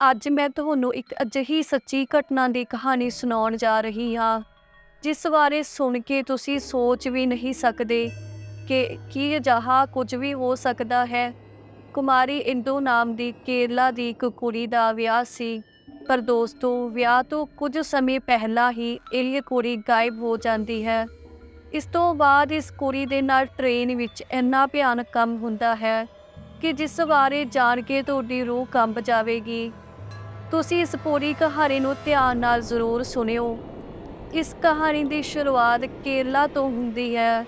ਅੱਜ ਮੈਂ ਤੁਹਾਨੂੰ ਇੱਕ ਅਜਿਹੀ ਸੱਚੀ ਘਟਨਾ ਦੀ ਕਹਾਣੀ ਸੁਣਾਉਣ ਜਾ ਰਹੀ ਹਾਂ, ਜਿਸ ਬਾਰੇ ਸੁਣ ਕੇ ਤੁਸੀਂ ਸੋਚ ਵੀ ਨਹੀਂ ਸਕਦੇ ਕਿ ਕੀ ਅਜਿਹਾ ਕੁਝ ਵੀ ਹੋ ਸਕਦਾ ਹੈ। ਕੁਮਾਰੀ ਇੰਦੂ ਨਾਮ ਦੀ ਕੇਰਲਾ ਦੀ ਇੱਕ ਕੁੜੀ ਦਾ ਵਿਆਹ ਸੀ, ਪਰ ਦੋਸਤੋ, ਵਿਆਹ ਤੋਂ ਕੁਝ ਸਮੇਂ ਪਹਿਲਾਂ ਹੀ ਇਹ ਕੁੜੀ ਗਾਇਬ ਹੋ ਜਾਂਦੀ ਹੈ। ਇਸ ਤੋਂ ਬਾਅਦ ਇਸ ਕੁੜੀ ਦੇ ਨਾਲ ਟ੍ਰੇਨ ਵਿੱਚ ਇੰਨਾ ਭਿਆਨਕ ਕੰਮ ਹੁੰਦਾ ਹੈ ਕਿ ਜਿਸ ਬਾਰੇ ਜਾਣ ਕੇ ਤੁਹਾਡੀ ਰੂਹ ਕੰਬ ਜਾਵੇਗੀ। ਤੁਸੀਂ ਇਸ ਪੂਰੀ ਕਹਾਣੀ ਨੂੰ ਧਿਆਨ ਨਾਲ ਜ਼ਰੂਰ ਸੁਣਿਓ। ਇਸ ਕਹਾਣੀ ਦੀ ਸ਼ੁਰੂਆਤ ਕੇਰਲਾ ਤੋਂ ਹੁੰਦੀ ਹੈ,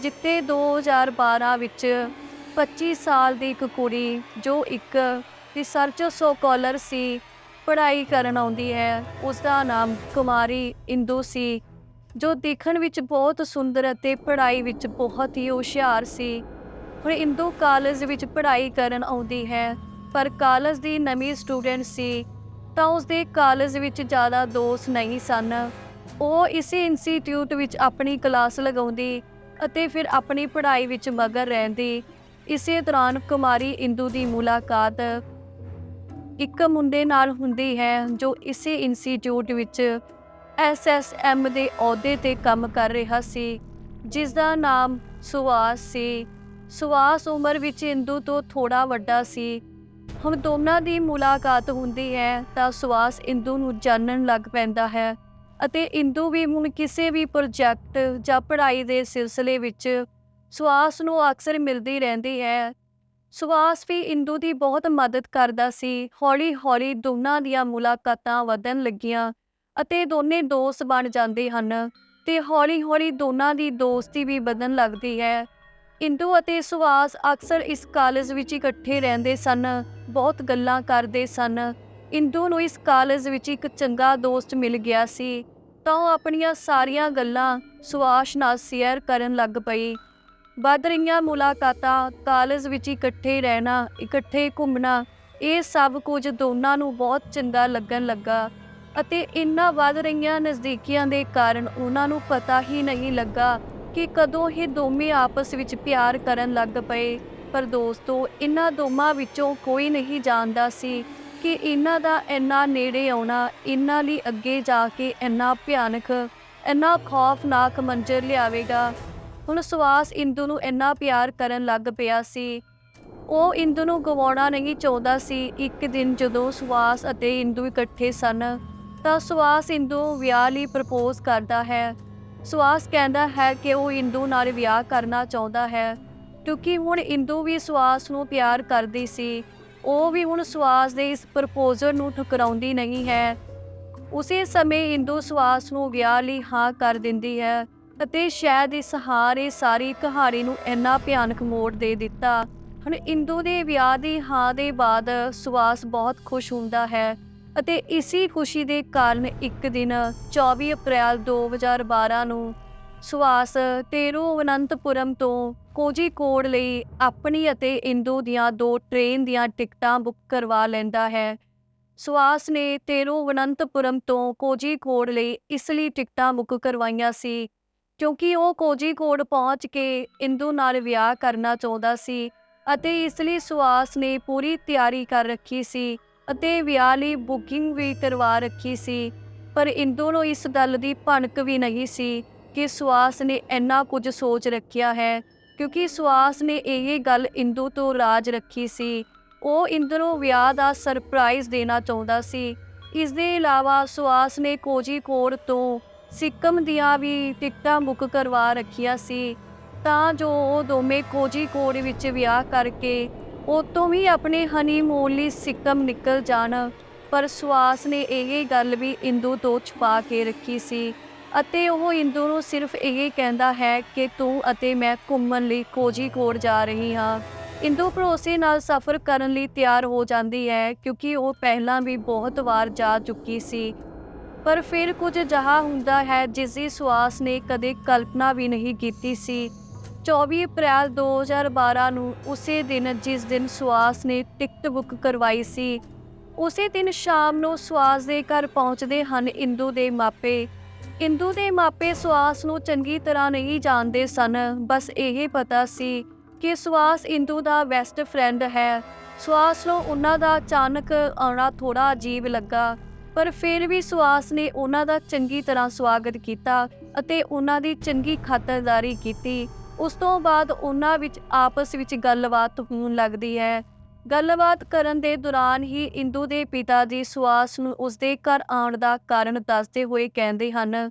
ਜਿੱਥੇ 2012 ਵਿੱਚ 25 ਸਾਲ ਦੀ ਇੱਕ ਕੁੜੀ, ਜੋ ਇੱਕ ਰਿਸਰਚ ਸਕੋਲਰ ਸੀ, ਪੜ੍ਹਾਈ ਕਰਨ ਆਉਂਦੀ ਹੈ। ਉਸ ਦਾ ਨਾਮ ਕੁਮਾਰੀ ਇੰਦੂ ਸੀ, ਜੋ ਦੇਖਣ ਵਿੱਚ ਬਹੁਤ ਸੁੰਦਰ ਅਤੇ ਪੜ੍ਹਾਈ ਵਿੱਚ ਬਹੁਤ ਹੀ ਹੁਸ਼ਿਆਰ ਸੀ। ਹੁਣ ਇੰਦੂ ਕਾਲਜ ਵਿੱਚ ਪੜ੍ਹਾਈ ਕਰਨ ਆਉਂਦੀ ਹੈ, ਪਰ ਕਾਲਜ ਦੀ ਨਵੀਂ ਸਟੂਡੈਂਟ ਸੀ ਤਾਂ ਉਸਦੇ ਕਾਲਜ ਵਿੱਚ ਜ਼ਿਆਦਾ ਦੋਸਤ ਨਹੀਂ ਸਨ। ਉਹ ਇਸੇ ਇੰਸਟੀਚਿਊਟ ਵਿੱਚ ਆਪਣੀ ਕਲਾਸ ਲਗਾਉਂਦੀ ਅਤੇ ਫਿਰ ਆਪਣੀ ਪੜ੍ਹਾਈ ਵਿੱਚ ਮਗਰ ਰਹਿੰਦੀ। ਇਸੇ ਦੌਰਾਨ ਕੁਮਾਰੀ ਇੰਦੂ ਦੀ ਮੁਲਾਕਾਤ ਇੱਕ ਮੁੰਡੇ ਨਾਲ ਹੁੰਦੀ ਹੈ ਜੋ ਇਸੇ ਇੰਸਟੀਚਿਊਟ ਵਿੱਚ ਐਸਐਸਐਮ ਦੇ ਅਹੁਦੇ ਤੇ ਕੰਮ ਕਰ ਰਿਹਾ ਸੀ ਜਿਸ ਦਾ ਨਾਮ ਸੁਵਾਸ ਸੀ। ਸੁਵਾਸ ਉਮਰ ਵਿੱਚ ਇੰਦੂ ਤੋਂ ਥੋੜਾ ਵੱਡਾ ਸੀ। ਹੁਣ ਦੋਨਾਂ ਦੀ ਮੁਲਾਕਾਤ ਹੁੰਦੀ ਹੈ ਤਾਂ ਸੁਵਾਸ ਇੰਦੂ ਨੂੰ ਜਾਣਨ ਲੱਗ ਪੈਂਦਾ ਹੈ ਅਤੇ ਇੰਦੂ ਵੀ ਹੁਣ ਕਿਸੇ ਵੀ ਪ੍ਰੋਜੈਕਟ ਜਾਂ ਪੜ੍ਹਾਈ ਦੇ ਸਿਲਸਿਲੇ ਵਿੱਚ ਸੁਵਾਸ ਨੂੰ ਅਕਸਰ ਮਿਲਦੀ ਰਹਿੰਦੀ ਹੈ। ਸੁਵਾਸ ਵੀ ਇੰਦੂ ਦੀ ਬਹੁਤ ਮਦਦ ਕਰਦਾ ਸੀ। ਹੌਲੀ-ਹੌਲੀ ਦੋਨਾਂ ਦੀਆਂ ਮੁਲਾਕਾਤਾਂ ਵਧਣ ਲੱਗੀਆਂ ਅਤੇ ਦੋਨੇ ਦੋਸਤ ਬਣ ਜਾਂਦੇ ਹਨ ਤੇ ਹੌਲੀ-ਹੌਲੀ ਦੋਨਾਂ ਦੀ ਦੋਸਤੀ ਵੀ ਵਧਣ ਲੱਗਦੀ ਹੈ। ਇੰਦੂ ਅਤੇ ਸੁਹਾਸ ਅਕਸਰ ਇਸ ਕਾਲਜ ਵਿੱਚ ਇਕੱਠੇ ਰਹਿੰਦੇ ਸਨ, ਬਹੁਤ ਗੱਲਾਂ ਕਰਦੇ ਸਨ। ਇੰਦੂ ਨੂੰ ਇਸ ਕਾਲਜ ਵਿੱਚ ਇੱਕ ਚੰਗਾ ਦੋਸਤ ਮਿਲ ਗਿਆ ਸੀ। ਤਾਂ ਉਹ ਆਪਣੀਆਂ ਸਾਰੀਆਂ ਗੱਲਾਂ ਸੁਹਾਸ ਨਾਲ ਸ਼ੇਅਰ ਕਰਨ ਲੱਗ ਪਈ। ਵੱਧ ਰਹੀਆਂ ਮੁਲਾਕਾਤਾਂ, ਕਾਲਜ ਵਿੱਚ ਇਕੱਠੇ ਰਹਿਣਾ, ਇਕੱਠੇ ਘੁੰਮਣਾ, ਇਹ ਸਭ ਕੁਝ ਦੋਨਾਂ ਨੂੰ ਬਹੁਤ ਚੰਗਾ ਲੱਗਣ ਲੱਗਾ ਅਤੇ ਇੰਨਾ ਵੱਧ ਰਹੀਆਂ ਨਜ਼ਦੀਕੀਆਂ ਦੇ ਕਾਰਨ ਉਹਨਾਂ ਨੂੰ ਪਤਾ ਹੀ ਨਹੀਂ ਲੱਗਾ ਕਿ ਕਦੋਂ ਇਹ ਦੋਵੇਂ ਆਪਸ ਵਿੱਚ ਪਿਆਰ ਕਰਨ ਲੱਗ ਪਏ। ਪਰ ਦੋਸਤੋ, ਇਹਨਾਂ ਦੋਵਾਂ ਵਿੱਚੋਂ ਕੋਈ ਨਹੀਂ ਜਾਣਦਾ ਸੀ ਕਿ ਇਹਨਾਂ ਦਾ ਇੰਨਾ ਨੇੜੇ ਆਉਣਾ, ਇਹਨਾਂ ਲਈ ਅੱਗੇ ਜਾ ਕੇ ਇੰਨਾ ਭਿਆਨਕ, ਇੰਨਾ ਖੌਫਨਾਕ ਮੰਜ਼ਰ ਲਿਆਵੇਗਾ। ਹੁਣ ਸੁਵਾਸ ਇੰਦੂ ਨੂੰ ਇੰਨਾ ਪਿਆਰ ਕਰਨ ਲੱਗ ਪਿਆ ਸੀ। ਉਹ ਇੰਦੂ ਨੂੰ ਗਵਾਉਣਾ ਨਹੀਂ ਚਾਹੁੰਦਾ ਸੀ। ਇੱਕ ਦਿਨ ਜਦੋਂ ਸੁਵਾਸ ਅਤੇ ਇੰਦੂ ਇਕੱਠੇ ਸਨ, ਤਾਂ ਸੁਵਾਸ ਇੰਦੂ ਵਿਆਹ ਲਈ ਪ੍ਰਪੋਜ਼ ਕਰਦਾ ਹੈ। ਸੁਵਾਸ ਕਹਿੰਦਾ ਹੈ ਕਿ ਉਹ ਇੰਦੂ ਨਾਲ ਵਿਆਹ ਕਰਨਾ ਚਾਹੁੰਦਾ ਹੈ, ਕਿਉਂਕਿ ਹੁਣ ਇੰਦੂ ਵੀ ਸੁਵਾਸ ਨੂੰ ਪਿਆਰ ਕਰਦੀ ਸੀ। ਉਹ ਵੀ ਹੁਣ ਸੁਵਾਸ ਦੇ ਇਸ ਪ੍ਰਪੋਜ਼ਲ ਨੂੰ ਠੁਕਰਾਉਂਦੀ ਨਹੀਂ ਹੈ। ਉਸੇ ਸਮੇਂ ਇੰਦੂ ਸੁਵਾਸ ਨੂੰ ਵਿਆਹ ਲਈ ਹਾਂ ਕਰ ਦਿੰਦੀ ਹੈ ਅਤੇ ਸ਼ਾਇਦ ਇਸ ਹਾਰੇ ਸਾਰੀ ਕਹਾਣੀ ਨੂੰ ਇੰਨਾ ਭਿਆਨਕ ਮੋੜ ਦੇ ਦਿੱਤਾ। ਹੁਣ ਇੰਦੂ ਦੇ ਵਿਆਹ ਦੀ ਹਾਂ ਦੇ ਬਾਅਦ ਸੁਵਾਸ ਬਹੁਤ ਖੁਸ਼ ਹੁੰਦਾ ਹੈ। ਅਤੇ ਇਸੇ ਖੁਸ਼ੀ ਦੇ ਕਾਰਨ ਇੱਕ ਦਿਨ 24 ਅਪ੍ਰੈਲ 2012 ਨੂੰ ਸੁਵਾਸ ਤਿਰੂਵਨੰਤਪੁਰਮ ਤੋਂ ਕੋਝੀਕੋਡ ਲਈ ਆਪਣੀ ਅਤੇ ਇੰਦੂ ਦੀਆਂ ਦੋ ਟ੍ਰੇਨ ਦੀਆਂ ਟਿਕਟਾਂ ਬੁੱਕ ਕਰਵਾ ਲੈਂਦਾ ਹੈ। ਸੁਹਾਸ ਨੇ ਤਿਰੂਵਨੰਤਪੁਰਮ ਤੋਂ ਕੋਝੀਕੋਡ ਲਈ ਇਸ ਲਈ ਟਿਕਟਾਂ ਬੁੱਕ ਕਰਵਾਈਆਂ ਸੀ, ਕਿਉਂਕਿ ਉਹ ਕੋਝੀਕੋਡ ਪਹੁੰਚ ਕੇ ਇੰਦੂ ਨਾਲ ਵਿਆਹ ਕਰਨਾ ਚਾਹੁੰਦਾ ਸੀ ਅਤੇ ਇਸ ਲਈ ਸੁਹਾਸ ਨੇ ਪੂਰੀ ਤਿਆਰੀ ਕਰ ਰੱਖੀ ਸੀ। ਅਤੇ ਵਿਆਹ ਲਈ ਬੁਕਿੰਗ ਵੀ ਕਰਵਾ ਰੱਖੀ ਸੀ। ਪਰ ਇੰਦੂ ਨੂੰ ਇਸ ਗੱਲ ਦੀ ਭਣਕ ਵੀ ਨਹੀਂ ਸੀ ਕਿ ਸੁਆਸ ਨੇ ਇੰਨਾ ਕੁਝ ਸੋਚ ਰੱਖਿਆ ਹੈ, ਕਿਉਂਕਿ ਸੁਆਸ ਨੇ ਇਹ ਗੱਲ ਇੰਦੂ ਤੋਂ ਰਾਜ ਰੱਖੀ ਸੀ। ਉਹ ਇੰਦੂ ਨੂੰ ਵਿਆਹ ਦਾ ਸਰਪ੍ਰਾਈਜ਼ ਦੇਣਾ ਚਾਹੁੰਦਾ ਸੀ। ਇਸ ਦੇ ਇਲਾਵਾ ਸੁਆਸ ਨੇ ਕੋਝੀਕੋਡ ਤੋਂ ਸਿੱਕਮ ਦੀਆਂ ਵੀ ਟਿਕਟਾਂ ਬੁੱਕ ਕਰਵਾ ਰੱਖੀਆਂ ਸੀ, ਤਾਂ ਜੋ ਉਹ ਦੋਵੇਂ ਕੋਝੀਕੋਡ ਵਿੱਚ ਵਿਆਹ ਕਰਕੇ ਉਤੋਂ ਵੀ ਆਪਣੇ ਹਨੀਮੂਨ ਲਈ ਸਿੱਕਮ ਨਿਕਲ ਜਾਣ, ਪਰ ਸੁਆਸ ਨੇ ਇਹ ਗੱਲ ਵੀ ਇੰਦੂ ਤੋਂ ਛੁਪਾ ਕੇ ਰੱਖੀ ਸੀ ਅਤੇ ਉਹ ਇੰਦੂ ਨੂੰ ਸਿਰਫ ਇਹ ਕਹਿੰਦਾ ਹੈ ਕਿ ਤੂੰ ਅਤੇ ਮੈਂ ਘੁੰਮਣ ਲਈ ਕੋਝੀਕੋਡ ਜਾ ਰਹੀ ਹਾਂ। ਇੰਦੂ ਭਰੋਸੇ ਨਾਲ ਸਫ਼ਰ ਕਰਨ ਲਈ ਤਿਆਰ ਹੋ ਜਾਂਦੀ ਹੈ ਕਿਉਂਕਿ ਉਹ ਪਹਿਲਾਂ ਵੀ ਬਹੁਤ ਵਾਰ ਜਾ ਚੁੱਕੀ ਸੀ। ਪਰ ਫਿਰ ਕੁਝ ਜਹਾ ਹੁੰਦਾ ਹੈ ਜਿਸ ਦੀ ਸੁਆਸ ਨੇ ਕਦੇ ਕਲਪਨਾ ਵੀ ਨਹੀਂ ਕੀਤੀ ਸੀ। 24 ਅਪ੍ਰੈਲ 2012 ਨੂੰ ਉਸੇ ਦਿਨ ਜਿਸ ਦਿਨ ਸੁਆਸ ਨੇ ਟਿਕਟ ਬੁੱਕ ਕਰਵਾਈ ਸੀ, ਉਸੇ ਦਿਨ ਸ਼ਾਮ ਨੂੰ ਸੁਆਸ ਦੇ ਘਰ ਪਹੁੰਚਦੇ ਹਨ ਇੰਦੂ ਦੇ ਮਾਪੇ। ਇੰਦੂ ਦੇ ਮਾਪੇ ਸੁਆਸ ਨੂੰ ਚੰਗੀ ਤਰ੍ਹਾਂ ਨਹੀਂ ਜਾਣਦੇ ਸਨ, ਬਸ ਇਹ ਪਤਾ ਸੀ ਕਿ ਸੁਆਸ ਇੰਦੂ ਦਾ ਬੈਸਟ ਫਰੈਂਡ ਹੈ। ਸੁਹਾਸ ਨੂੰ ਉਹਨਾਂ ਦਾ ਅਚਾਨਕ ਆਉਣਾ ਥੋੜਾ ਅਜੀਬ ਲੱਗਾ, ਪਰ ਫਿਰ ਵੀ ਸੁਹਾਸ ਨੇ ਉਹਨਾਂ ਦਾ ਚੰਗੀ ਤਰ੍ਹਾਂ ਸਵਾਗਤ ਕੀਤਾ ਅਤੇ ਉਹਨਾਂ ਦੀ ਚੰਗੀ ਖਾਤਰਦਾਰੀ ਕੀਤੀ। ਉਸ ਤੋਂ ਬਾਅਦ ਉਹਨਾਂ ਵਿੱਚ ਆਪਸ ਵਿੱਚ ਗੱਲਬਾਤ ਹੋਣ ਲੱਗਦੀ ਹੈ। ਗੱਲਬਾਤ ਕਰਨ ਦੇ ਦੌਰਾਨ ਹੀ ਇੰਦੂ ਦੇ ਪਿਤਾ ਜੀ ਸੁਆਸ ਨੂੰ ਉਸਦੇ ਘਰ ਆਉਣ ਦਾ ਕਾਰਨ ਦੱਸਦੇ ਹੋਏ ਕਹਿੰਦੇ ਹਨ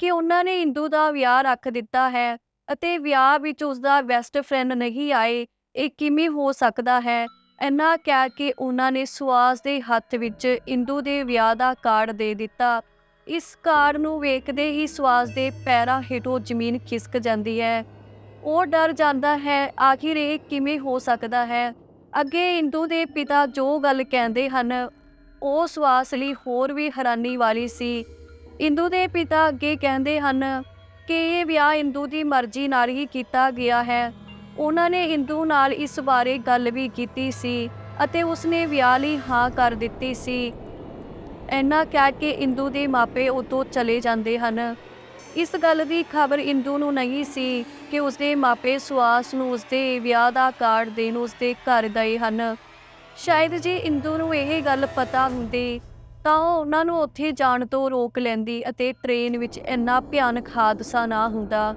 ਕਿ ਉਹਨਾਂ ਨੇ ਇੰਦੂ ਦਾ ਵਿਆਹ ਰੱਖ ਦਿੱਤਾ ਹੈ ਅਤੇ ਵਿਆਹ ਵਿੱਚ ਉਸਦਾ ਬੈਸਟ ਫਰੈਂਡ ਨਹੀਂ ਆਏ, ਇਹ ਕਿਵੇਂ ਹੋ ਸਕਦਾ ਹੈ? ਇੰਨਾ ਕਹਿ ਕੇ ਉਹਨਾਂ ਨੇ ਸੁਹਾਸ ਦੇ ਹੱਥ ਵਿੱਚ ਇੰਦੂ ਦੇ ਵਿਆਹ ਦਾ ਕਾਰਡ ਦੇ ਦਿੱਤਾ। ਇਸ ਕਾਰਡ ਨੂੰ ਵੇਖਦੇ ਹੀ ਸੁਆਸ ਦੇ ਪੈਰਾਂ ਹੇਠੋਂ ਜ਼ਮੀਨ ਖਿਸਕ ਜਾਂਦੀ ਹੈ। ਉਹ ਡਰ ਜਾਂਦਾ ਹੈ, ਆਖਿਰ ਇਹ ਕਿਵੇਂ ਹੋ ਸਕਦਾ ਹੈ? ਅੱਗੇ ਇੰਦੂ ਦੇ ਪਿਤਾ ਜੋ ਗੱਲ ਕਹਿੰਦੇ ਹਨ, ਉਹ ਸੁਹਾਸ ਲਈ ਹੋਰ ਵੀ ਹੈਰਾਨੀ ਵਾਲੀ ਸੀ। ਇੰਦੂ ਦੇ ਪਿਤਾ ਅੱਗੇ ਕਹਿੰਦੇ ਹਨ ਕਿ ਇਹ ਵਿਆਹ ਇੰਦੂ ਦੀ ਮਰਜ਼ੀ ਨਾਲ ਹੀ ਕੀਤਾ ਗਿਆ ਹੈ। ਉਹਨਾਂ ਨੇ ਇੰਦੂ ਨਾਲ ਇਸ ਬਾਰੇ ਗੱਲ ਵੀ ਕੀਤੀ ਸੀ ਅਤੇ ਉਸਨੇ ਵਿਆਹ ਲਈ ਹਾਂ ਕਰ ਦਿੱਤੀ ਸੀ। ਇੰਨਾ ਕਹਿ ਕੇ ਇੰਦੂ ਦੇ ਮਾਪੇ ਉਤੋਂ ਚਲੇ ਜਾਂਦੇ ਹਨ। ਇਸ ਗੱਲ ਦੀ ਖਬਰ ਇੰਦੂ ਨੂੰ ਨਹੀਂ ਸੀ ਕਿ ਉਸਦੇ ਮਾਪੇ ਸੁਆਸ ਨੂੰ ਉਸਦੇ ਵਿਆਹ ਦਾ ਕਾਰਡ ਦੇਣ ਉਸਦੇ ਘਰ ਗਏ ਹਨ। ਸ਼ਾਇਦ ਜੇ ਇੰਦੂ ਨੂੰ ਇਹ ਗੱਲ ਪਤਾ ਹੁੰਦੀ, ਤਾਂ ਉਹ ਉਹਨਾਂ ਨੂੰ ਉੱਥੇ ਜਾਣ ਤੋਂ ਰੋਕ ਲੈਂਦੀ ਅਤੇ ਟ੍ਰੇਨ ਵਿੱਚ ਇੰਨਾ ਭਿਆਨਕ ਹਾਦਸਾ ਨਾ ਹੁੰਦਾ।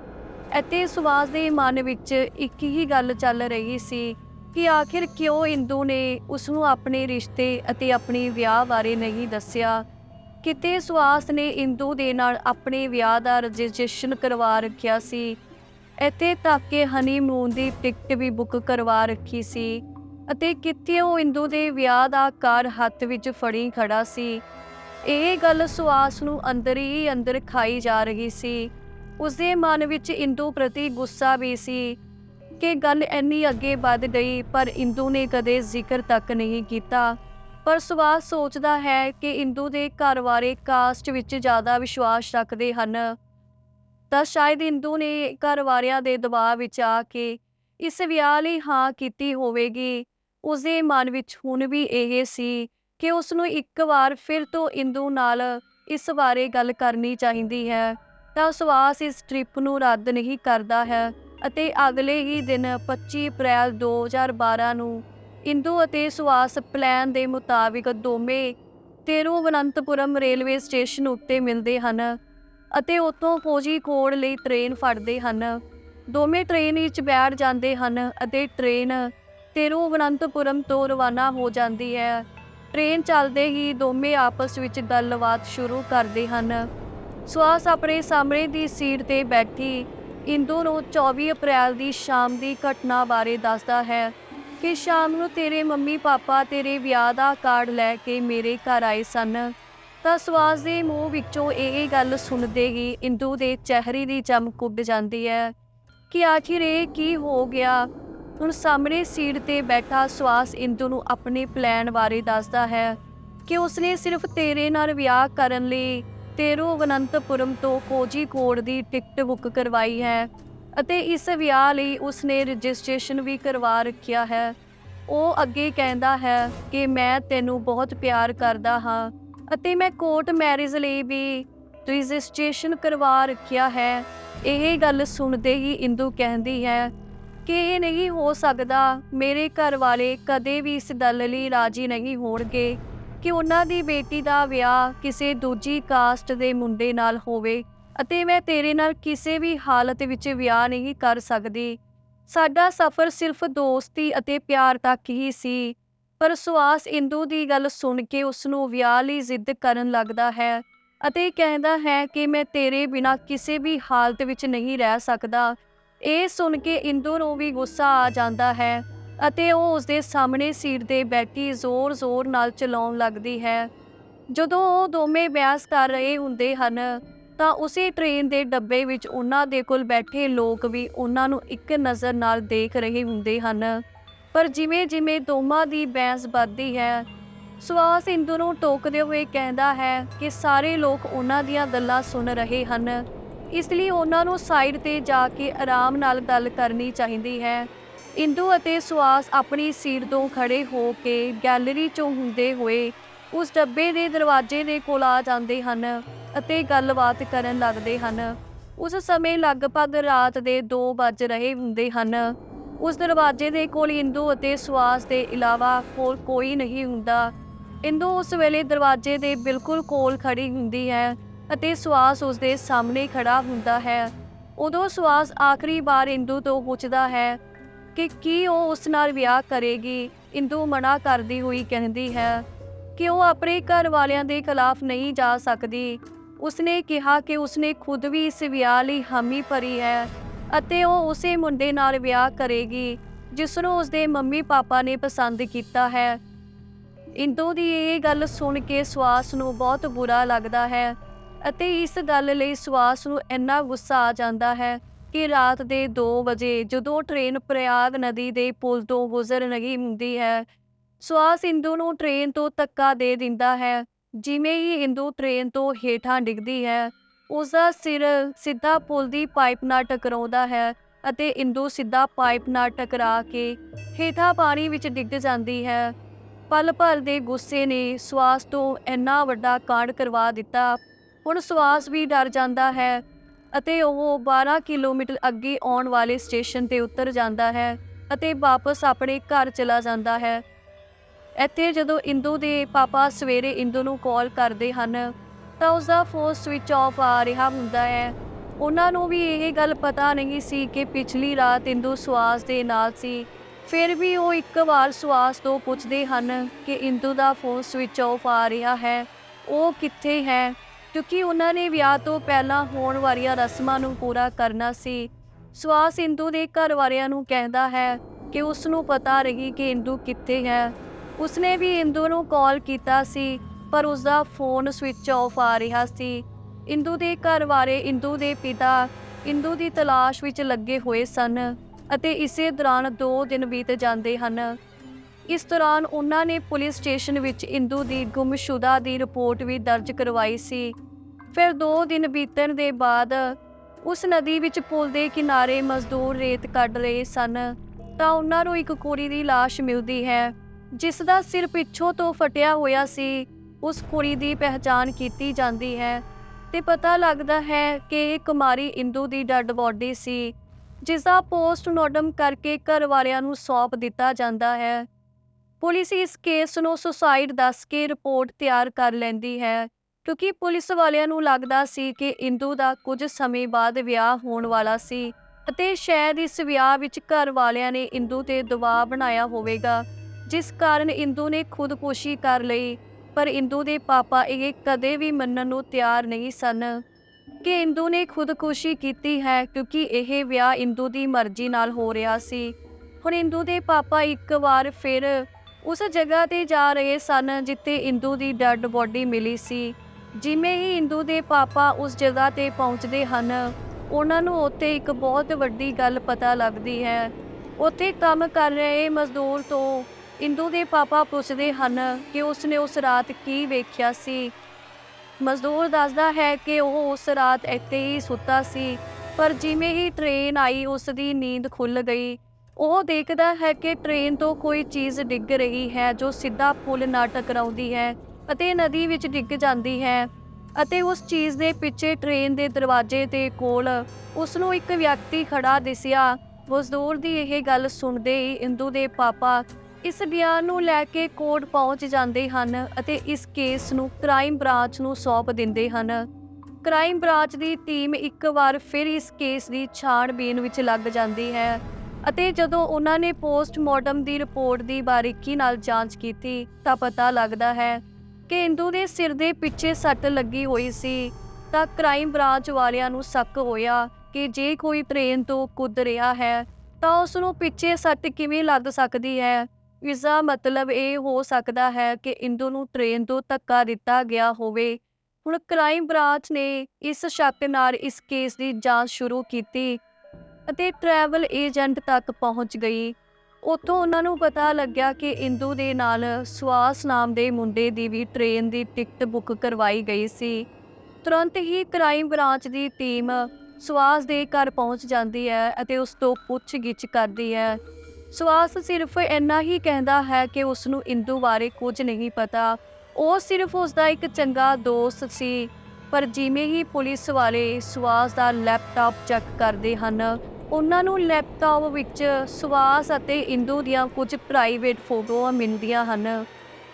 ਅਤੇ ਸੁਵਾਸ ਦੇ ਮਨ ਵਿੱਚ ਇੱਕ ਹੀ ਗੱਲ ਚੱਲ ਰਹੀ ਸੀ ਕਿ ਆਖਿਰ ਕਿਉਂ ਇੰਦੂ ਨੇ ਉਸ ਨੂੰ ਆਪਣੇ ਰਿਸ਼ਤੇ ਅਤੇ ਆਪਣੇ ਵਿਆਹ ਬਾਰੇ ਨਹੀਂ ਦੱਸਿਆ। ਕਿਤੇ ਸੁਆਸ ਨੇ ਇੰਦੂ ਦੇ ਨਾਲ ਆਪਣੇ ਵਿਆਹ ਦਾ ਰਜਿਸਟ੍ਰੇਸ਼ਨ ਕਰਵਾ ਰੱਖਿਆ ਸੀ। ਇੱਥੇ ਤੱਕ ਕਿ ਹਨੀਮੂਨ ਦੀ ਟਿਕਟ ਵੀ ਬੁੱਕ ਕਰਵਾ ਰੱਖੀ ਸੀ ਅਤੇ ਕਿਤੇ ਉਹ ਇੰਦੂ ਦੇ ਵਿਆਹ ਦਾ ਕਾਰ ਹੱਥ ਵਿੱਚ ਫੜੀ ਖੜਾ ਸੀ। ਇਹ ਗੱਲ ਸੁਆਸ ਨੂੰ ਅੰਦਰ ਹੀ ਅੰਦਰ ਖਾਈ ਜਾ ਰਹੀ ਸੀ। ਉਸਦੇ ਮਨ ਵਿੱਚ ਇੰਦੂ ਪ੍ਰਤੀ ਗੁੱਸਾ ਵੀ ਸੀ ਕਿ ਗੱਲ ਇੰਨੀ ਅੱਗੇ ਵੱਧ ਗਈ ਪਰ ਇੰਦੂ ਨੇ ਕਦੇ ਜ਼ਿਕਰ ਤੱਕ ਨਹੀਂ ਕੀਤਾ। ਪਰ ਸੁਭਾਸ਼ ਸੋਚਦਾ ਹੈ ਕਿ ਇੰਦੂ ਦੇ ਘਰ ਵਾਲੇ ਕਾਸਟ ਵਿੱਚ ਜ਼ਿਆਦਾ ਵਿਸ਼ਵਾਸ ਰੱਖਦੇ ਹਨ। ਤਾਂ ਸ਼ਾਇਦ ਇੰਦੂ ਨੇ ਘਰ ਵਾਲਿਆਂ ਦੇ ਦਬਾਅ ਵਿੱਚ ਆ ਕੇ ਇਸ ਵਿਆਹ ਲਈ ਹਾਂ ਕੀਤੀ ਹੋਵੇਗੀ। ਉਸਦੇ ਮਨ ਵਿੱਚ ਹੁਣ ਵੀ ਇਹ ਸੀ ਕਿ ਉਸ ਨੂੰ ਇੱਕ ਵਾਰ ਫਿਰ ਤੋਂ ਇੰਦੂ ਨਾਲ ਇਸ ਬਾਰੇ ਗੱਲ ਕਰਨੀ ਚਾਹੀਦੀ ਹੈ। ਤਾਂ ਸੁਭਾਸ਼ ਇਸ ਟ੍ਰਿਪ ਨੂੰ ਰੱਦ ਨਹੀਂ ਕਰਦਾ ਹੈ ਅਤੇ ਅਗਲੇ ਹੀ ਦਿਨ 25 ਅਪ੍ਰੈਲ 2012 ਨੂੰ ਇੰਦੂ ਅਤੇ ਸੁਹਾਸ ਪਲਾਨ ਦੇ ਮੁਤਾਬਿਕ ਦੋਵੇਂ ਤਿਰੂਵਨੰਤਪੁਰਮ ਰੇਲਵੇ ਸਟੇਸ਼ਨ ਉੱਤੇ ਮਿਲਦੇ ਹਨ ਅਤੇ ਉੱਥੋਂ ਕੋਝੀਕੋਡ ਲਈ ਟ੍ਰੇਨ ਫੜਦੇ ਹਨ। ਦੋਵੇਂ ਟ੍ਰੇਨ ਵਿੱਚ ਬੈਠ ਜਾਂਦੇ ਹਨ ਅਤੇ ਟ੍ਰੇਨ ਤਿਰੂਵਨੰਤਪੁਰਮ ਤੋਂ ਰਵਾਨਾ ਹੋ ਜਾਂਦੀ ਹੈ। ਟ੍ਰੇਨ ਚੱਲਦੇ ਹੀ ਦੋਵੇਂ ਆਪਸ ਵਿੱਚ ਗੱਲਬਾਤ ਸ਼ੁਰੂ ਕਰਦੇ ਹਨ। ਸੁਹਾਸ ਆਪਣੇ ਸਾਹਮਣੇ ਦੀ ਸੀਟ ਤੇ ਬੈਠੀ ਇੰਦੂ ਨੂੰ 24 ਅਪ੍ਰੈਲ ਦੀ ਸ਼ਾਮ ਦੀ ਘਟਨਾ ਬਾਰੇ ਦੱਸਦਾ ਹੈ। ਕਿ ਸ਼ਾਮ ਨੂੰ ਤੇਰੇ ਮੰਮੀ ਪਾਪਾ ਤੇਰੇ ਵਿਆਹ ਦਾ ਕਾਰਡ ਲੈ ਕੇ ਮੇਰੇ ਘਰ ਆਏ ਸਨ, ਤਾਂ ਸੁਹਾਸ ਦੇ ਮੂੰਹ ਵਿੱਚੋਂ ਇਹ ਗੱਲ ਸੁਣਦੇ ਹੀ ਇੰਦੂ ਦੇ ਚਿਹਰੇ ਦੀ ਚਮਕ ਉੱਡ ਜਾਂਦੀ ਹੈ ਕਿ ਆਖਿਰ ਇਹ ਕੀ ਹੋ ਗਿਆ? ਹੁਣ ਸਾਹਮਣੇ ਸੀਟ ਤੇ ਬੈਠਾ ਸੁਹਾਸ ਇੰਦੂ ਨੂੰ ਆਪਣੇ ਪਲਾਨ ਬਾਰੇ ਦੱਸਦਾ ਹੈ ਕਿ ਉਸਨੇ ਸਿਰਫ ਤੇਰੇ ਨਾਲ ਵਿਆਹ ਕਰਨ ਲਈ ਤਿਰੂਵਨੰਤਪੁਰਮ ਤੋਂ ਕੋਝੀਕੋਡ ਦੀ ਟਿਕਟ ਬੁੱਕ ਕਰਵਾਈ ਹੈ। ਅਤੇ ਇਸ ਵਿਆਹ ਲਈ ਉਸਨੇ ਰਜਿਸਟ੍ਰੇਸ਼ਨ ਵੀ ਕਰਵਾ ਰੱਖਿਆ ਹੈ। ਉਹ ਅੱਗੇ ਕਹਿੰਦਾ ਹੈ ਕਿ ਮੈਂ ਤੈਨੂੰ ਬਹੁਤ ਪਿਆਰ ਕਰਦਾ ਹਾਂ ਅਤੇ ਮੈਂ ਕੋਰਟ ਮੈਰਿਜ ਲਈ ਵੀ ਰਜਿਸਟ੍ਰੇਸ਼ਨ ਕਰਵਾ ਰੱਖਿਆ ਹੈ। ਇਹ ਗੱਲ ਸੁਣਦੇ ਹੀ ਇੰਦੂ ਕਹਿੰਦੀ ਹੈ ਕਿ ਇਹ ਨਹੀਂ ਹੋ ਸਕਦਾ, ਮੇਰੇ ਘਰ ਵਾਲੇ ਕਦੇ ਵੀ ਇਸ ਗੱਲ ਲਈ ਰਾਜੀ ਨਹੀਂ ਹੋਣਗੇ ਕਿ ਉਹਨਾਂ ਦੀ ਬੇਟੀ ਦਾ ਵਿਆਹ ਕਿਸੇ ਦੂਜੀ ਕਾਸਟ ਦੇ ਮੁੰਡੇ ਨਾਲ ਹੋਵੇ। ਅਤੇ ਮੈਂ ਤੇਰੇ ਨਾਲ ਕਿਸੇ ਵੀ ਹਾਲਤ ਵਿੱਚ ਵਿਆਹ ਨਹੀਂ ਕਰ ਸਕਦੀ। ਸਾਡਾ ਸਫ਼ਰ ਸਿਰਫ ਦੋਸਤੀ ਅਤੇ ਪਿਆਰ ਤੱਕ ਹੀ ਸੀ, ਪਰ ਸੁਆਸ ਇੰਦੂ ਦੀ ਗੱਲ ਸੁਣ ਕੇ ਉਸ ਨੂੰ ਵਿਆਹ ਲਈ ਜ਼ਿੱਦ ਕਰਨ ਲੱਗਦਾ ਹੈ ਅਤੇ ਕਹਿੰਦਾ ਹੈ ਕਿ ਮੈਂ ਤੇਰੇ ਬਿਨਾਂ ਕਿਸੇ ਵੀ ਹਾਲਤ ਵਿੱਚ ਨਹੀਂ ਰਹਿ ਸਕਦਾ। ਇਹ ਸੁਣ ਕੇ ਇੰਦੂ ਨੂੰ ਵੀ ਗੁੱਸਾ ਆ ਜਾਂਦਾ ਹੈ ਅਤੇ ਉਹ ਉਸਦੇ ਸਾਹਮਣੇ ਸੀਟ ਤੇ ਬੈਠੀ ਜ਼ੋਰ-ਜ਼ੋਰ ਨਾਲ ਚਲਾਉਣ ਲੱਗਦੀ ਹੈ। ਜਦੋਂ ਉਹ ਦੋਵੇਂ ਬਿਆਸ ਕਰ ਰਹੇ ਹੁੰਦੇ ਹਨ ਤਾਂ ਉਸੇ ਟ੍ਰੇਨ ਦੇ ਡੱਬੇ ਵਿੱਚ ਉਹਨਾਂ ਦੇ ਕੋਲ ਬੈਠੇ ਲੋਕ ਵੀ ਉਹਨਾਂ ਨੂੰ ਇੱਕ ਨਜ਼ਰ ਨਾਲ ਦੇਖ ਰਹੇ ਹੁੰਦੇ ਹਨ। ਪਰ ਜਿਵੇਂ-ਜਿਵੇਂ ਦੋਵਾਂ ਦੀ ਬਹਿਸ ਵੱਧਦੀ ਹੈ ਸੁਆਸ ਇੰਦੂ ਨੂੰ ਟੋਕਦੇ ਹੋਏ ਕਹਿੰਦਾ ਹੈ ਕਿ ਸਾਰੇ ਲੋਕ ਉਹਨਾਂ ਦੀਆਂ ਗੱਲਾਂ ਸੁਣ ਰਹੇ ਹਨ। ਇਸ ਲਈ ਉਹਨਾਂ ਨੂੰ ਸਾਈਡ ਤੇ ਜਾ ਕੇ ਆਰਾਮ ਨਾਲ ਗੱਲ ਕਰਨੀ ਚਾਹੀਦੀ ਹੈ। ਇੰਦੂ ਅਤੇ ਸੁਆਸ ਆਪਣੀ ਸੀਟ ਤੋਂ ਖੜੇ ਹੋ ਕੇ ਗੈਲਰੀ 'ਚੋਂ ਹੁੰਦੇ ਹੋਏ ਉਸ ਡੱਬੇ ਦੇ ਦਰਵਾਜ਼ੇ ਦੇ ਕੋਲ ਆ ਜਾਂਦੇ ਹਨ। ਅਤੇ ਗੱਲਬਾਤ ਕਰਨ ਲੱਗਦੇ ਹਨ। ਉਸ ਸਮੇਂ ਲਗਭਗ ਰਾਤ ਦੇ 2 ਵੱਜ ਰਹੇ ਹੁੰਦੇ ਹਨ। ਉਸ ਦਰਵਾਜ਼ੇ ਦੇ ਕੋਲ ਇੰਦੂ ਅਤੇ ਸੁਆਸ ਦੇ ਇਲਾਵਾ ਹੋਰ ਕੋਈ ਨਹੀਂ ਹੁੰਦਾ। ਇੰਦੂ ਉਸ ਵੇਲੇ ਦਰਵਾਜ਼ੇ ਦੇ ਬਿਲਕੁਲ ਕੋਲ ਖੜੀ ਹੁੰਦੀ ਹੈ ਅਤੇ ਸੁਆਸ ਉਸ ਦੇ ਸਾਹਮਣੇ ਖੜਾ ਹੁੰਦਾ ਹੈ। ਉਦੋਂ ਸੁਆਸ ਆਖਰੀ ਵਾਰ ਇੰਦੂ ਤੋਂ ਪੁੱਛਦਾ ਹੈ ਕਿ ਕੀ ਉਹ ਉਸ ਨਾਲ ਵਿਆਹ ਕਰੇਗੀ? ਇੰਦੂ ਮਨਾ ਕਰਦੀ ਹੋਈ ਕਹਿੰਦੀ ਹੈ ਕਿ ਉਹ ਆਪਣੇ ਘਰ ਵਾਲਿਆਂ ਦੇ ਖਿਲਾਫ ਨਹੀਂ ਜਾ ਸਕਦੀ। ਉਸਨੇ ਕਿਹਾ ਕਿ ਉਸਨੇ ਖੁਦ ਵੀ ਇਸ ਵਿਆਹ ਲਈ ਹਾਮੀ ਭਰੀ ਹੈ ਅਤੇ ਉਹ ਉਸੇ ਮੁੰਡੇ ਨਾਲ ਵਿਆਹ ਕਰੇਗੀ ਜਿਸ ਨੂੰ ਉਸਦੇ ਮੰਮੀ ਪਾਪਾ ਨੇ ਪਸੰਦ ਕੀਤਾ ਹੈ। ਇੰਦੂ ਦੀ ਇਹ ਗੱਲ ਸੁਣ ਕੇ ਸਵਾਸ ਨੂੰ ਬਹੁਤ ਬੁਰਾ ਲੱਗਦਾ ਹੈ ਅਤੇ ਇਸ ਗੱਲ ਲਈ ਸਵਾਸ ਨੂੰ ਇੰਨਾ ਗੁੱਸਾ ਆ ਜਾਂਦਾ ਹੈ ਕਿ ਰਾਤ ਦੇ 2 ਵਜੇ ਜਦੋਂ ਟ੍ਰੇਨ ਪ੍ਰਯਾਗ ਨਦੀ ਦੇ ਪੁਲ ਤੋਂ ਗੁਜ਼ਰ ਰਹੀ ਹੁੰਦੀ ਹੈ ਸਵਾਸ ਇੰਦੂ ਨੂੰ ਟ੍ਰੇਨ ਤੋਂ ਧੱਕਾ ਦੇ ਦਿੰਦਾ ਹੈ ਜਿਵੇਂ ਹੀ ਇੰਦੂ ਟ੍ਰੇਨ ਤੋਂ ਹੇਠਾਂ ਡਿੱਗਦੀ ਹੈ ਉਸ ਦਾ ਸਿਰ ਸਿੱਧਾ ਪੁਲ ਦੀ ਪਾਈਪ ਨਾਲ ਟਕਰਾਉਂਦਾ ਹੈ ਅਤੇ ਇੰਦੂ ਸਿੱਧਾ ਪਾਈਪ ਨਾਲ ਟਕਰਾ ਕੇ ਹੇਠਾਂ ਪਾਣੀ ਵਿੱਚ ਡਿੱਗ ਜਾਂਦੀ ਹੈ। ਪਲ ਭਰ ਦੇ ਗੁੱਸੇ ਨੇ ਸਵਾਸ ਤੋਂ ਇੰਨਾ ਵੱਡਾ ਕਾਂਡ ਕਰਵਾ ਦਿੱਤਾ। ਹੁਣ ਸਵਾਸ ਵੀ ਡਰ ਜਾਂਦਾ ਹੈ ਅਤੇ ਉਹ 12 ਕਿਲੋਮੀਟਰ ਅੱਗੇ ਆਉਣ ਵਾਲੇ ਸਟੇਸ਼ਨ ਤੇ ਉਤਰ ਜਾਂਦਾ ਹੈ ਅਤੇ ਵਾਪਸ ਆਪਣੇ ਘਰ ਚਲਾ ਜਾਂਦਾ ਹੈ। ਇੱਥੇ ਜਦੋਂ ਇੰਦੂ ਦੇ ਪਾਪਾ ਸਵੇਰੇ ਇੰਦੂ ਨੂੰ ਕਾਲ ਕਰਦੇ ਹਨ, ਤਾਂ ਉਸ ਦਾ ਫੋਨ ਸਵਿਚ ਆਫ ਆ ਰਿਹਾ ਹੁੰਦਾ ਹੈ। ਉਹਨਾਂ ਨੂੰ ਵੀ ਇਹ ਗੱਲ ਪਤਾ ਨਹੀਂ ਸੀ ਕਿ ਪਿਛਲੀ ਰਾਤ ਇੰਦੂ ਸਵਾਸ ਦੇ ਨਾਲ ਸੀ। ਫਿਰ ਵੀ ਉਹ ਇੱਕ ਵਾਰ ਸਵਾਸ ਤੋਂ ਪੁੱਛਦੇ ਹਨ ਕਿ ਇੰਦੂ ਦਾ ਫੋਨ ਸਵਿਚ ਆਫ ਆ ਰਿਹਾ ਹੈ, ਉਹ ਕਿੱਥੇ ਹੈ? ਕਿਉਂਕਿ ਉਹਨਾਂ ਨੇ ਵਿਆਹ ਤੋਂ ਪਹਿਲਾਂ ਹੋਣ ਵਾਲੀਆਂ ਰਸਮਾਂ ਨੂੰ ਪੂਰਾ ਕਰਨਾ ਸੀ। ਸਵਾਸ ਇੰਦੂ ਦੇ ਘਰ ਵਾਲਿਆਂ ਨੂੰ ਕਹਿੰਦਾ ਹੈ ਕਿ ਉਸ ਨੂੰ ਪਤਾ ਰਹੀ ਕਿ ਇੰਦੂ ਕਿੱਥੇ ਹੈ। ਉਸਨੇ ਵੀ ਇੰਦੂ ਨੂੰ ਕਾਲ ਕੀਤਾ ਸੀ, ਪਰ ਉਸਦਾ ਫੋਨ ਸਵਿਚ ਆਫ ਆ ਰਿਹਾ ਸੀ। ਇੰਦੂ ਦੇ ਘਰ ਵਾਲੇ ਇੰਦੂ ਦੇ ਪਿਤਾ ਇੰਦੂ ਦੀ ਤਲਾਸ਼ ਵਿੱਚ ਲੱਗੇ ਹੋਏ ਸਨ ਅਤੇ ਇਸੇ ਦੌਰਾਨ 2 ਦਿਨ ਬੀਤ ਜਾਂਦੇ ਹਨ। ਇਸ ਦੌਰਾਨ ਉਹਨਾਂ ਨੇ ਪੁਲਿਸ ਸਟੇਸ਼ਨ ਵਿੱਚ ਇੰਦੂ ਦੀ ਗੁੰਮਸ਼ੁਦਾ ਦੀ ਰਿਪੋਰਟ ਵੀ ਦਰਜ ਕਰਵਾਈ ਸੀ। ਫਿਰ 2 ਦਿਨ ਬੀਤਣ ਦੇ ਬਾਅਦ ਉਸ ਨਦੀ ਵਿੱਚ ਪੁਲ ਦੇ ਕਿਨਾਰੇ ਮਜ਼ਦੂਰ ਰੇਤ ਕੱਢ ਰਹੇ ਸਨ, ਤਾਂ ਉਹਨਾਂ ਨੂੰ ਇੱਕ ਕੁੜੀ ਦੀ ਲਾਸ਼ ਮਿਲਦੀ ਹੈ। ਜਿਸ ਦਾ ਸਿਰ ਪਿੱਛੋਂ ਤੋਂ ਫਟਿਆ ਹੋਇਆ ਸੀ, ਉਸ ਕੁੜੀ ਦੀ ਪਹਿਚਾਣ ਕੀਤੀ ਜਾਂਦੀ ਹੈ ਤੇ ਪਤਾ ਲੱਗਦਾ ਹੈ ਕਿ ਇਹ ਕੁਮਾਰੀ ਇੰਦੂ ਦੀ ਡੈੱਡ ਬੋਡੀ ਸੀ, ਜਿਸ ਦਾ ਪੋਸਟਮਾਰਟਮ ਕਰਕੇ ਘਰ ਵਾਲਿਆਂ ਨੂੰ ਸੌਂਪ ਦਿੱਤਾ ਜਾਂਦਾ ਹੈ। ਪੁਲਿਸ ਇਸ ਕੇਸ ਨੂੰ ਸੁਸਾਈਡ ਦੱਸ ਕੇ ਰਿਪੋਰਟ ਤਿਆਰ ਕਰ ਲੈਂਦੀ ਹੈ, ਕਿਉਂਕਿ ਪੁਲਿਸ ਵਾਲਿਆਂ ਨੂੰ ਲੱਗਦਾ ਸੀ ਕਿ ਇੰਦੂ ਦਾ ਕੁਝ ਸਮੇਂ ਬਾਅਦ ਵਿਆਹ ਹੋਣ ਵਾਲਾ ਸੀ ਅਤੇ ਸ਼ਾਇਦ ਇਸ ਵਿਆਹ ਵਿੱਚ ਘਰ ਵਾਲਿਆਂ ਨੇ ਇੰਦੂ ਤੇ ਦਬਾਅ ਬਣਾਇਆ ਹੋਵੇਗਾ। ਜਿਸ ਕਾਰਨ ਇੰਦੂ ਨੇ ਖੁਦਕੁਸ਼ੀ ਕਰ ਲਈ, ਪਰ ਇੰਦੂ ਦੇ ਪਾਪਾ ਇਹ ਕਦੇ ਵੀ ਮੰਨਣ ਨੂੰ ਤਿਆਰ ਨਹੀਂ ਸਨ ਕਿ ਇੰਦੂ ਨੇ ਖੁਦਕੁਸ਼ੀ ਕੀਤੀ ਹੈ, ਕਿਉਂਕਿ ਇਹ ਵਿਆਹ ਇੰਦੂ ਦੀ ਮਰਜ਼ੀ ਨਾਲ ਹੋ ਰਿਹਾ ਸੀ। ਹੁਣ ਇੰਦੂ ਦੇ ਪਾਪਾ ਇੱਕ ਵਾਰ ਫਿਰ ਉਸ ਜਗ੍ਹਾ ਤੇ ਜਾ ਰਹੇ ਸਨ ਜਿੱਥੇ ਇੰਦੂ ਦੀ ਡੈੱਡ ਬੋਡੀ ਮਿਲੀ ਸੀ। ਜਿਵੇਂ ਹੀ ਇੰਦੂ ਦੇ ਪਾਪਾ ਉਸ ਜਗ੍ਹਾ ਤੇ ਪਹੁੰਚਦੇ ਹਨ, ਉਹਨਾਂ ਨੂੰ ਉੱਥੇ ਇੱਕ ਬਹੁਤ ਵੱਡੀ ਗੱਲ ਪਤਾ ਲੱਗਦੀ ਹੈ। ਉੱਥੇ ਕੰਮ ਕਰ ਰਹੇ ਮਜ਼ਦੂਰ ਤੋਂ ਇੰਦੂ ਦੇ ਪਾਪਾ ਪੁੱਛਦੇ ਹਨ ਕਿ ਉਸਨੇ ਉਸ ਰਾਤ ਕੀ ਵੇਖਿਆ ਸੀ। ਮਜ਼ਦੂਰ ਦੱਸਦਾ ਹੈ ਕਿ ਉਹ ਉਸ ਰਾਤ ਇੱਥੇ ਹੀ ਸੁੱਤਾ ਸੀ, ਪਰ ਜਿਵੇਂ ਹੀ ਟ੍ਰੇਨ ਆਈ ਉਸ ਦੀ ਨੀਂਦ ਖੁੱਲ ਗਈ। ਉਹ ਦੇਖਦਾ ਹੈ ਕਿ ਟ੍ਰੇਨ ਤੋਂ ਕੋਈ ਚੀਜ਼ ਡਿੱਗ ਰਹੀ ਹੈ ਜੋ ਸਿੱਧਾ ਪੁਲ ਨਾਲ ਟਕਰਾਉਂਦੀ ਹੈ ਅਤੇ ਨਦੀ ਵਿੱਚ ਡਿੱਗ ਜਾਂਦੀ ਹੈ ਅਤੇ ਉਸ ਚੀਜ਼ ਦੇ ਪਿੱਛੇ ਟ੍ਰੇਨ ਦੇ ਦਰਵਾਜ਼ੇ ਦੇ ਕੋਲ ਉਸ ਨੂੰ ਇੱਕ ਵਿਅਕਤੀ ਖੜਾ ਦਿਸਿਆ। ਮਜ਼ਦੂਰ ਦੀ ਇਹ ਗੱਲ ਸੁਣਦੇ ਹੀ ਇੰਦੂ ਦੇ ਪਾਪਾ ਇਸ ਬਿਆਨ ਨੂੰ ਲੈ ਕੇ ਕੋਰਟ ਪਹੁੰਚ ਜਾਂਦੇ ਹਨ ਅਤੇ ਇਸ ਕੇਸ ਨੂੰ ਕ੍ਰਾਈਮ ਬ੍ਰਾਂਚ ਨੂੰ ਸੌਂਪ ਦਿੰਦੇ ਹਨ। ਕ੍ਰਾਈਮ ਬ੍ਰਾਂਚ ਦੀ ਟੀਮ ਇੱਕ ਵਾਰ ਫਿਰ ਇਸ ਕੇਸ ਦੀ ਛਾਣਬੀਨ ਵਿੱਚ ਲੱਗ ਜਾਂਦੀ ਹੈ ਅਤੇ ਜਦੋਂ ਉਹਨਾਂ ਨੇ ਪੋਸਟਮਾਰਟਮ ਦੀ ਰਿਪੋਰਟ ਦੀ ਬਾਰੀਕੀ ਨਾਲ ਜਾਂਚ ਕੀਤੀ ਤਾਂ ਪਤਾ ਲੱਗਦਾ ਹੈ ਕਿ ਇੰਦੂ ਦੇ ਸਿਰ ਦੇ ਪਿੱਛੇ ਸੱਟ ਲੱਗੀ ਹੋਈ ਸੀ। ਤਾਂ ਕ੍ਰਾਈਮ ਬ੍ਰਾਂਚ ਵਾਲਿਆਂ ਨੂੰ ਸ਼ੱਕ ਹੋਇਆ ਕਿ ਜੇ ਕੋਈ ਟ੍ਰੇਨ ਤੋਂ ਕੁੱਦ ਰਿਹਾ ਹੈ ਤਾਂ ਉਸ ਨੂੰ ਪਿੱਛੇ ਸੱਟ ਕਿਵੇਂ ਲੱਗ ਸਕਦੀ ਹੈ? ਇਸ ਦਾ ਮਤਲਬ ਇਹ ਹੋ ਸਕਦਾ ਹੈ ਕਿ ਇੰਦੂ ਨੂੰ ਟ੍ਰੇਨ ਤੋਂ ਧੱਕਾ ਦਿੱਤਾ ਗਿਆ ਹੋਵੇ। ਹੁਣ ਕ੍ਰਾਈਮ ਬ੍ਰਾਂਚ ਨੇ ਇਸ ਸ਼ੱਕ ਨਾਲ ਇਸ ਕੇਸ ਦੀ ਜਾਂਚ ਸ਼ੁਰੂ ਕੀਤੀ ਅਤੇ ਟਰੈਵਲ ਏਜੰਟ ਤੱਕ ਪਹੁੰਚ ਗਈ। ਉੱਥੋਂ ਉਹਨਾਂ ਨੂੰ ਪਤਾ ਲੱਗਿਆ ਕਿ ਇੰਦੂ ਦੇ ਨਾਲ ਸਵਾਸ ਨਾਮ ਦੇ ਮੁੰਡੇ ਦੀ ਵੀ ਟ੍ਰੇਨ ਦੀ ਟਿਕਟ ਬੁੱਕ ਕਰਵਾਈ ਗਈ ਸੀ। ਤੁਰੰਤ ਹੀ ਕ੍ਰਾਈਮ ਬ੍ਰਾਂਚ ਦੀ ਟੀਮ ਸਵਾਸ ਦੇ ਘਰ ਪਹੁੰਚ ਜਾਂਦੀ ਹੈ ਅਤੇ ਉਸ ਤੋਂ ਪੁੱਛਗਿੱਛ ਕਰਦੀ ਹੈ ਸਵਾਸ ਸਿਰਫ ਇੰਨਾ ਹੀ ਕਹਿੰਦਾ ਹੈ ਕਿ ਉਸ ਨੂੰ ਇੰਦੂ ਬਾਰੇ ਕੁਝ ਨਹੀਂ ਪਤਾ। ਉਹ ਸਿਰਫ ਉਸ ਦਾ ਇੱਕ ਚੰਗਾ ਦੋਸਤ ਸੀ, ਪਰ ਜਿਵੇਂ ਹੀ ਪੁਲਿਸ ਵਾਲੇ ਸਵਾਸ ਦਾ ਲੈਪਟਾਪ ਚੈੱਕ ਕਰਦੇ ਹਨ, ਉਹਨਾਂ ਨੂੰ ਲੈਪਟਾਪ ਵਿੱਚ ਸੁਵਾਸ ਅਤੇ ਇੰਦੂ ਦੀਆਂ ਕੁਝ ਪ੍ਰਾਈਵੇਟ ਫੋਟੋਆਂ ਮਿਲਦੀਆਂ ਹਨ।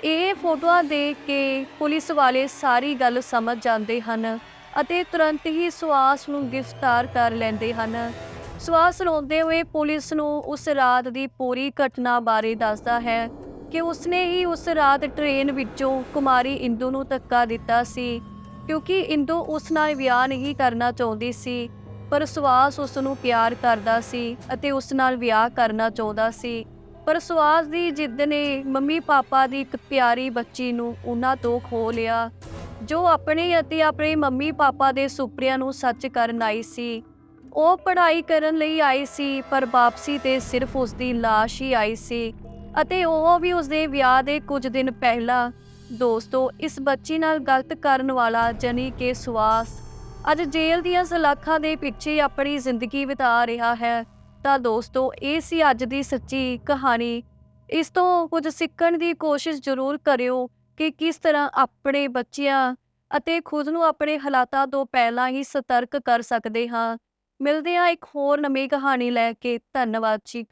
ਇਹ ਫੋਟੋਆਂ ਦੇਖ ਕੇ ਪੁਲਿਸ ਵਾਲੇ ਸਾਰੀ ਗੱਲ ਸਮਝ ਜਾਂਦੇ ਹਨ ਅਤੇ ਤੁਰੰਤ ਹੀ ਸੁਆਸ ਨੂੰ ਗ੍ਰਿਫਤਾਰ ਕਰ ਲੈਂਦੇ ਹਨ। ਸੁਆਸ ਰੋਂਦੇ ਹੋਏ ਪੁਲਿਸ ਨੂੰ ਉਸ ਰਾਤ ਦੀ ਪੂਰੀ ਘਟਨਾ ਬਾਰੇ ਦੱਸਦਾ ਹੈ ਕਿ ਉਸਨੇ ਹੀ ਉਸ ਰਾਤ ਟ੍ਰੇਨ ਵਿੱਚੋਂ ਕੁਮਾਰੀ ਇੰਦੂ ਨੂੰ ਧੱਕਾ ਦਿੱਤਾ ਸੀ, ਕਿਉਂਕਿ ਇੰਦੂ ਉਸ ਨਾਲ ਵਿਆਹ ਨਹੀਂ ਕਰਨਾ ਚਾਹੁੰਦੀ ਸੀ, ਪਰ ਸੁਆਸ ਉਸ ਨੂੰ ਪਿਆਰ ਕਰਦਾ ਸੀ ਅਤੇ ਉਸ ਨਾਲ ਵਿਆਹ ਕਰਨਾ ਚਾਹੁੰਦਾ ਸੀ। ਪਰ ਸੁਆਸ ਦੀ ਜਿੱਦ ਨੇ ਮੰਮੀ ਪਾਪਾ ਦੀ ਇੱਕ ਪਿਆਰੀ ਬੱਚੀ ਨੂੰ ਉਹਨਾਂ ਤੋਂ ਖੋ ਲਿਆ, ਜੋ ਆਪਣੇ ਅਤੇ ਆਪਣੇ ਮੰਮੀ ਪਾਪਾ ਦੇ ਸੁਪਨਿਆਂ ਨੂੰ ਸੱਚ ਕਰਨ ਆਈ ਸੀ। ਉਹ ਪੜ੍ਹਾਈ ਕਰਨ ਲਈ ਆਈ ਸੀ, ਪਰ ਵਾਪਸੀ ਤੇ ਸਿਰਫ ਉਸ ਦੀ ਲਾਸ਼ ਹੀ ਆਈ ਸੀ ਅਤੇ ਉਹ ਵੀ ਉਸਦੇ ਵਿਆਹ ਦੇ ਕੁਝ ਦਿਨ ਪਹਿਲਾਂ। ਦੋਸਤੋ, ਇਸ ਬੱਚੀ ਨਾਲ ਗਲਤ ਕਰਨ ਵਾਲਾ ਜਨੀ ਕੇ ਸੁਆਸ। ਅੱਜ ਜੇਲ੍ਹ ਦੀਆਂ ਸਲਾਖਾਂ ਦੇ ਪਿੱਛੇ ਆਪਣੀ ਜ਼ਿੰਦਗੀ ਬਿਤਾ ਰਿਹਾ ਹੈ। ਤਾਂ ਦੋਸਤੋ, ਇਹ ਸੀ ਅੱਜ ਦੀ ਸੱਚੀ ਕਹਾਣੀ। ਇਸ ਤੋਂ ਕੁਝ ਸਿੱਖਣ ਦੀ ਕੋਸ਼ਿਸ਼ ਜ਼ਰੂਰ ਕਰਿਓ ਕਿ ਕਿਸ ਤਰ੍ਹਾਂ ਆਪਣੇ ਬੱਚਿਆਂ ਅਤੇ ਖੁਦ ਨੂੰ ਆਪਣੇ ਹਾਲਾਤਾਂ ਤੋਂ ਪਹਿਲਾਂ ਹੀ ਸਤਰਕ ਕਰ ਸਕਦੇ ਹਾਂ। ਮਿਲਦੇ ਹਾਂ ਇੱਕ ਹੋਰ ਨਵੀਂ ਕਹਾਣੀ ਲੈ ਕੇ ਧੰਨਵਾਦ ਜੀ।